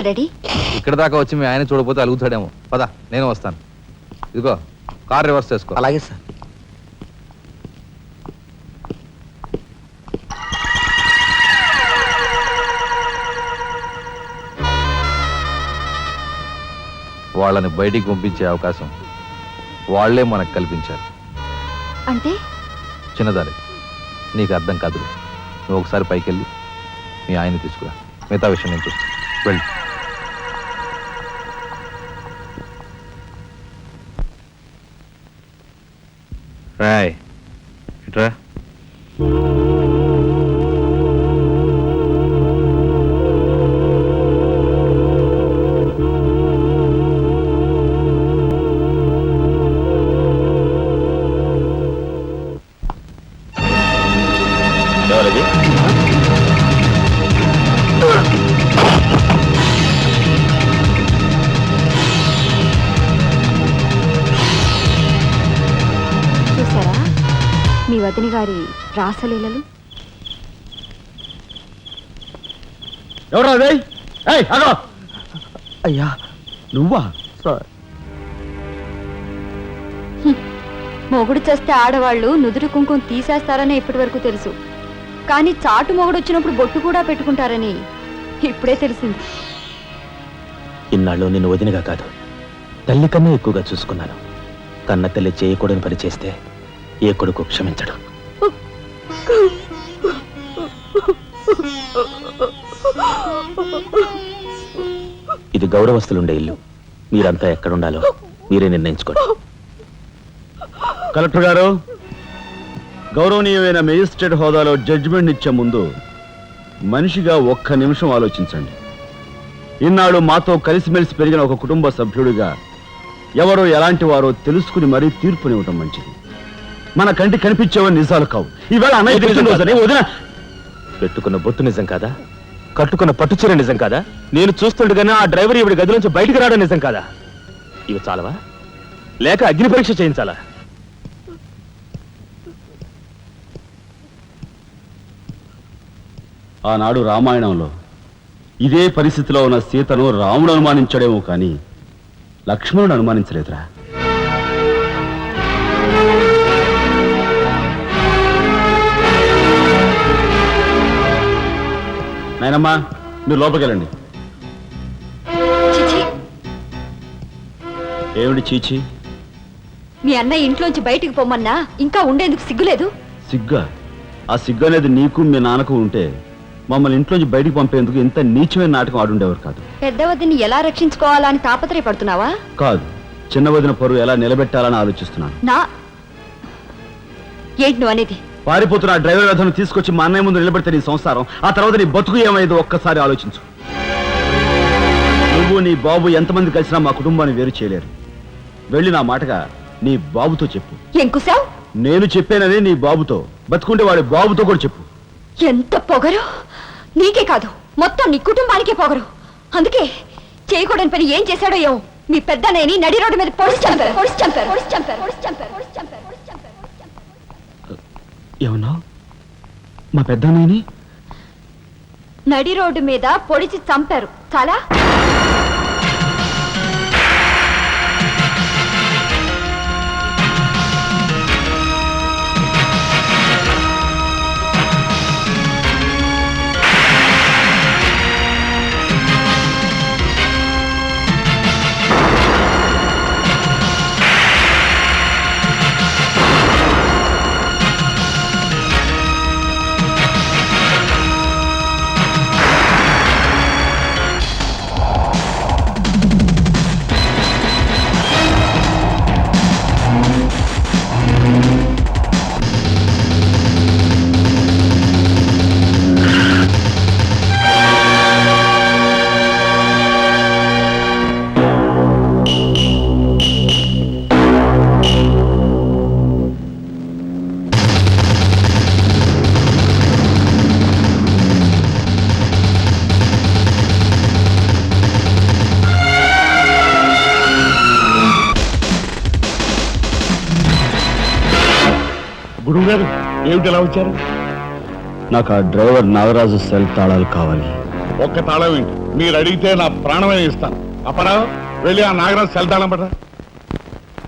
వస్తా డాడీ? ఇక్కడ దాకా వచ్చి మీ ఆయన చూడకపోతే అలుగుతాడేమో. పద నేను వస్తాను. ఇదిగో కార్ రివర్స్ చేసుకో. అలాగే సార్. వాళ్ళని బయటికి పంపించే అవకాశం వాళ్ళే మనకు కల్పించారు. అంటే? చిన్నదారి నీకు అర్థం కాదు నువ్వు ఒకసారి పైకి వెళ్ళి మీ ఆయన తీసుకురా. మిగతా విషయం నేను చూస్తాను. వెళ్ళి. రాయ్ ఇట్రా ఎవరది? వదిన గారి రాసలీలలు? ఎవరు అయ్యా నువ్వా? సార్. మొగుడు చేస్తే ఆడవాళ్ళు నుదురు కుంకుమ తీసేస్తారని ఇప్పటి వరకు తెలుసు. కానీ చాటు మొగుడు వచ్చినప్పుడు బొట్టు కూడా పెట్టుకుంటారని ఇప్పుడే తెలిసింది. ఇన్నాళ్ళు నిన్ను వదినగా కాదు తల్లి కన్నా ఎక్కువగా చూసుకున్నాను. కన్న తల్లి చేయకూడని పని చేస్తే ఏ కొడుకు క్షమించడు. ఇది గౌరవస్తులుండే ఇల్లు. మీరంతా ఎక్కడుండాలో మీరే నిర్ణయించుకోండి. కలెక్టర్ గారు గౌరవనీయమైన మెజిస్ట్రేట్ హోదాలో జడ్జిమెంట్ ఇచ్చే ముందు మనిషిగా ఒక్క నిమిషం ఆలోచించండి. ఇన్నాళ్ళు మాతో కలిసిమెలిసి పెరిగిన ఒక కుటుంబ సభ్యుడిగా ఎవరో ఎలాంటి వారో తెలుసుకుని మరీ తీర్పునివ్వటం మంచిది. మన కంటి కనిపించేవని నిజాలు కావు. ఈవేళ అన్నయ్య పుట్టినరోజని వదిన. పెట్టుకున్న బొట్టు నిజం కాదా? కట్టుకున్న పట్టుచీర నిజం కాదా? నేను చూస్తుండగానే ఆ డ్రైవర్ ఇవిడి గది నుంచి బయటికి రావడం నిజం కాదా? ఇవి చాలవా? లేక అగ్ని పరీక్ష చేయించాలా? ఆనాడు రామాయణంలో ఇదే పరిస్థితిలో ఉన్న సీతను రాముడు అనుమానించాడేమో కానీ లక్ష్మణుడు అనుమానించలేదురా. నాయనమ్మా మీరు లోపలికి వెళ్ళండి ఏమిటి చీచి? మీ అన్నయ్య ఇంట్లోంచి బయటికి పొమ్మన్నా ఇంకా ఉండేందుకు సిగ్గులేదు? సిగ్గా? ఆ సిగ్గు అనేది నీకు మీ నాన్నకు ఉంటే మమ్మల్ని ఇంట్లోంచి బయటికి పంపేందుకు ఇంత నీచమైన నాటకం ఆడుండేవారు కాదు. పెద్ద వదిని ఎలా రక్షించుకోవాలా అని తాపత్రయపడుతున్నావా? కాదు. చిన్న వదిన పరువు ఎలా నిలబెట్టాలని ఆలోచిస్తున్నాను. నా ఏంటి నువ్వు అనేది? పారిపోతున్న ఆ డ్రైవర్ వ్యధను తీసుకొచ్చి మా అన్నయ్య ముందు నిలబెడితే నీ సంసారం. ఆ తర్వాత నీ బతుకు ఏమైందో ఒక్కసారి ఆలోచించు. నువ్వు నీ బాబు ఎంతమంది కలిసినా మా కుటుంబాన్ని వేరు చేయలేరు. వెళ్ళి నా మాటగా నీ బాబుతో చెప్పు. ఎంకుశావ్ నేను చెప్పానని నీ బాబుతో. బతుకుంటే వాడి బాబుతో కూడా చెప్పు. ఎంత పొగరు? నీకే కాదు మొత్తం నీ కుటుంబానికే పొగరు. అందుకే చేయకూడని పని ఏం చేశాడో ఏమో మీ పెద్దనయ్యని నడి రోడ్డు మీద పొడిచి చంపారు. పొడిచి చంపారు. పొడిచి చంపారు. పొడిచి చంపారు పొడిచి చంపారు. ఏమన్నా మా పెద్దన్నయ్యని నడి రోడ్డు మీద పొడిచి చంపారు. చాలా గురువు గారు ఏమిటి ఎలా వచ్చారు? నాకు ఆ డ్రైవర్ నాగరాజు సెల్ తాళాలు కావాలి. ఒక్క తాళం ఏంటి? మీరు అడిగితే నా ప్రాణమే ఇస్తాను. అప్పరావు వెళ్ళి ఆ నాగరాజు సెల్ తాళం పడరా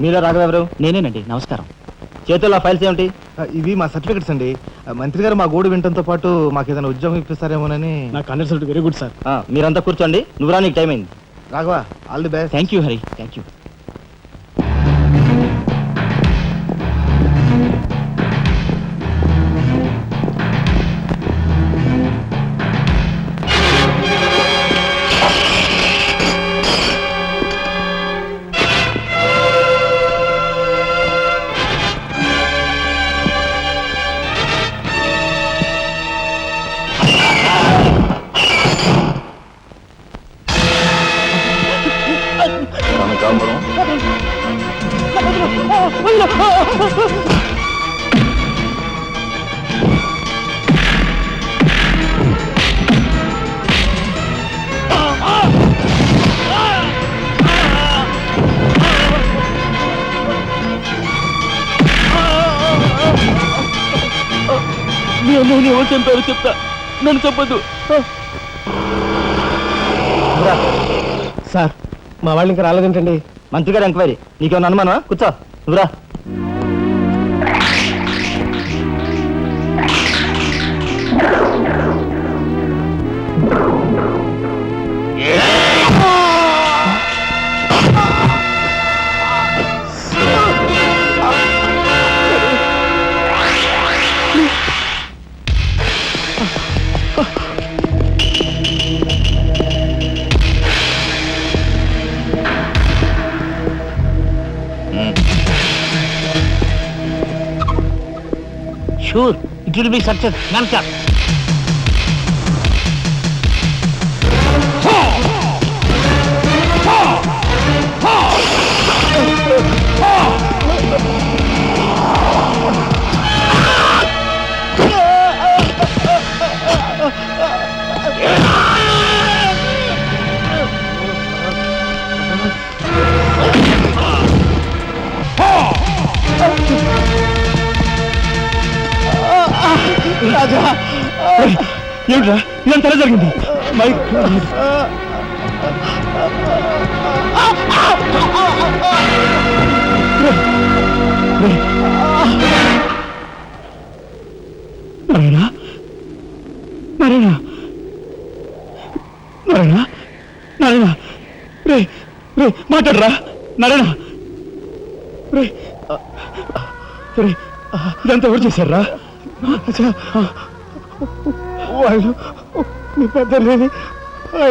మీరే రాఘవెవరు నేనేనండి నమస్కారం. చేతుల్లో ఫైల్స్ ఏమిటి? ఇవి మా సర్టిఫికెట్స్ అండి. మంత్రి గారు మా గోడు వినటంతో పాటు మాకు ఏదైనా ఉద్యోగం ఇప్పిస్తారేమోనని. నా కన్సల్ట్ వెరీ గుడ్ సార్. మీరంతా కూర్చోండి. నువ్వురా నీకు టైం అయింది. Raghava all the best. Thank you Hari. Thank you. మీ అన్నయ్యని ఎవరు చంపారో చెప్తా. నన్ను చెప్పొద్దు. సార్ మా వాళ్ళు ఇంకా రాలేదేంటండి. మంత్రి గారు ఎంక్వైరీ. నీకేమన్నా అనుమానమా? కూర్చో. నువ్వురా sure it will be success కనుక ఏమిట్రా? ఇదంతా ఎలా జరిగింది? మై నారాయణ నారాయణ నారాయణ నారాయణ రే రే మాట్లాడరా? నారాయణ రే. రే ఇదంతా ఎవరు చేశారా? వాళ్ళు మీ పెద్దలేని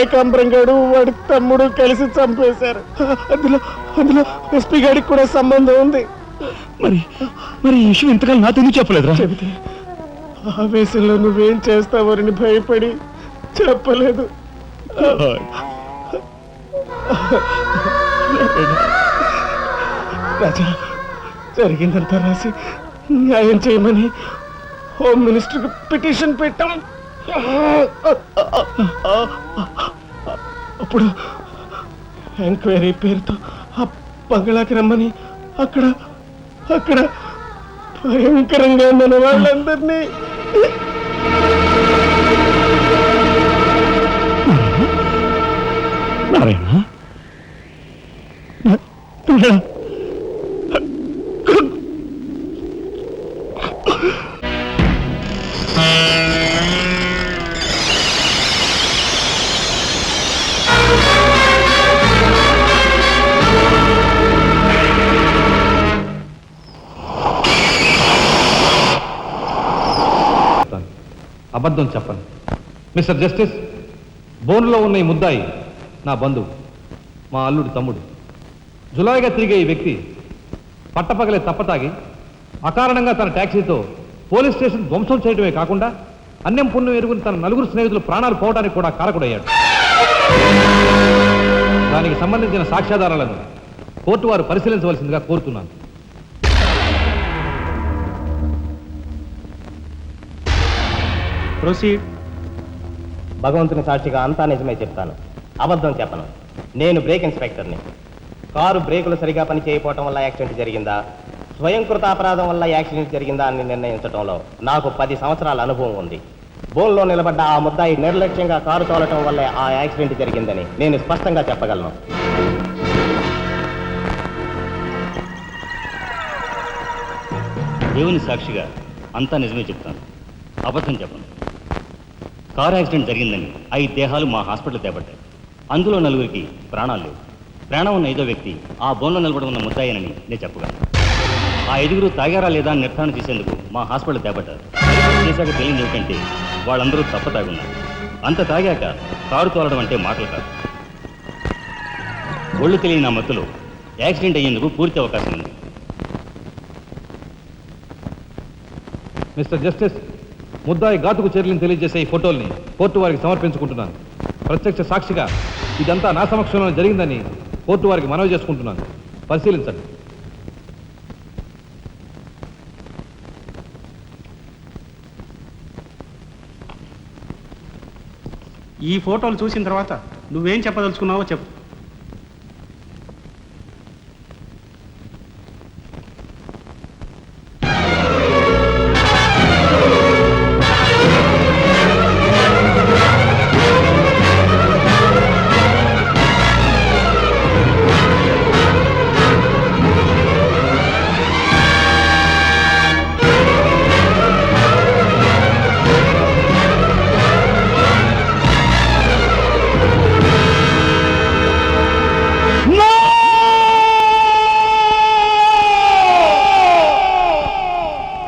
ఏకాంబరం గాడు వాడి తమ్ముడు కలిసి చంపేశారు. అందులో అందులో ఎస్పీ గారికి కూడా సంబంధం ఉంది. మరి మరి ఈ విషయం ఇంతకాలం నాతో ఎందుకు చెప్పలేదురా? చెబితే ఆవేశంలో నువ్వేం చేస్తావని భయపడి చెప్పలేదు. రాజా జరిగిందంతా రాసి న్యాయం చేయమని హోమ్ మినిస్టర్కి పిటిషన్ పెట్టాం. అప్పుడు ఎంక్వైరీ పేరుతో ఆ బంగ్లాకి రమ్మని అక్కడ అక్కడ భయంకరంగా మన వాళ్ళందరినీ. నారాయణ. అబద్ధం చెప్పను. మిస్టర్ జస్టిస్ బోనులో ఉన్న ఈ ముద్దాయి నా బంధువు మా అల్లుడు తమ్ముడు. జులాయిగా తిరిగే ఈ వ్యక్తి పట్టపగలే తప్పతాగి అకారణంగా తన ట్యాక్సీతో పోలీస్ స్టేషన్ ధ్వంసం చేయడమే కాకుండా అన్యం పుణ్యం ఎరుగుని తన నలుగురు స్నేహితులు ప్రాణాలు పోవడానికి కూడా కారకుడయ్యాడు. దానికి సంబంధించిన సాక్ష్యాధారాలను కోర్టు వారు పరిశీలించవలసిందిగా కోరుతున్నాను. ప్రొసీడ్. భగవంతుని సాక్షిగా అంతా నిజమే చెప్తాను. అబద్ధం చెప్పను. నేను బ్రేక్ ఇన్స్పెక్టర్ని. కారు బ్రేకులు సరిగా పని చేయకపోవటం వల్ల యాక్సిడెంట్ జరిగిందా? స్వయంకృత అపరాధం వల్ల యాక్సిడెంట్ జరిగిందా అని నిర్ణయించడంలో నాకు పది సంవత్సరాల అనుభవం ఉంది. బోన్లో నిలబడ్డ ఆ ముద్దాయి నిర్లక్ష్యంగా కారు తోలటం వల్లే ఆ యాక్సిడెంట్ జరిగిందని నేను స్పష్టంగా చెప్పగలను. దేవుని సాక్షిగా అంతా నిజమే చెప్తాను. అబద్ధం చెప్పను. కారు యాక్సిడెంట్ జరిగిందని ఐదు దేహాలు మా హాస్పిటల్ తేబడ్డాయి. అందులో నలుగురికి ప్రాణాలు లేవు. ప్రాణం ఉన్న ఐదో వ్యక్తి ఆ బోన్లో నిలబడి ఉన్న ముద్దాయనని నేను చెప్పగలను. ఆ ఐదుగురు తాగారా లేదా అని నిర్ధారణ చేసేందుకు మా హాస్పిటల్ తేబడ్డారు. చేశాక తెలియదు ఏమిటంటే వాళ్ళందరూ తప్ప తాగున్నారు. అంత తాగాక కారు తోలడం అంటే మాటలు కాదు. ఒళ్ళు తెలియని ఆ మత్తులో యాక్సిడెంట్ అయ్యేందుకు పూర్తి అవకాశం ఉంది. మిస్టర్ జస్టిస్ ముద్దాయి ఘాతుకు చర్యలను తెలియజేసే ఈ ఫోటోల్ని కోర్టు వారికి సమర్పించుకుంటున్నాను. ప్రత్యక్ష సాక్షిగా ఇదంతా నా సమక్షంలో జరిగిందని కోర్టు వారికి మనవి చేసుకుంటున్నాను. పరిశీలించండి. ఈ ఫోటోలు చూసిన తర్వాత నువ్వేం చెప్పదలుచుకున్నావో చెప్పు.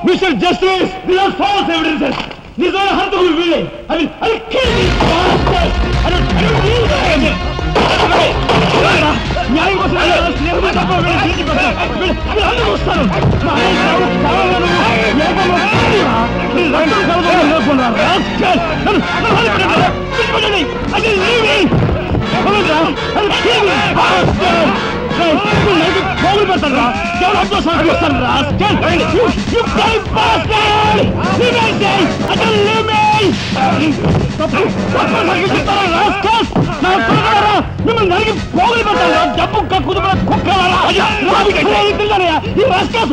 Mister justice without false evidences నిజమైన హంతకులు వీళ్ళే అది అది kill these bastards. I don't- I don't believe that. న్యాయం కోసం నేను తప్ప వీళ్ళని తీసుకొస్తాను. వీళ్ళు- వీళ్ళందరూ వస్తారు. మా ఆయన చావు- చావాలను ఏకంగా వస్తారా? వీళ్ళు రక్తం కలవడం లేకుండా rascal. నన్ను- నన్ను వదిలిపెట్టండి. విడిచిపెట్టండి. I didn't leave me. వదలరా. అది మిమ్మల్ని నరికి పోగులు పెట్టాలి డబ్బు కుదుపు కుక్కలారా ఈ రాస్కాస్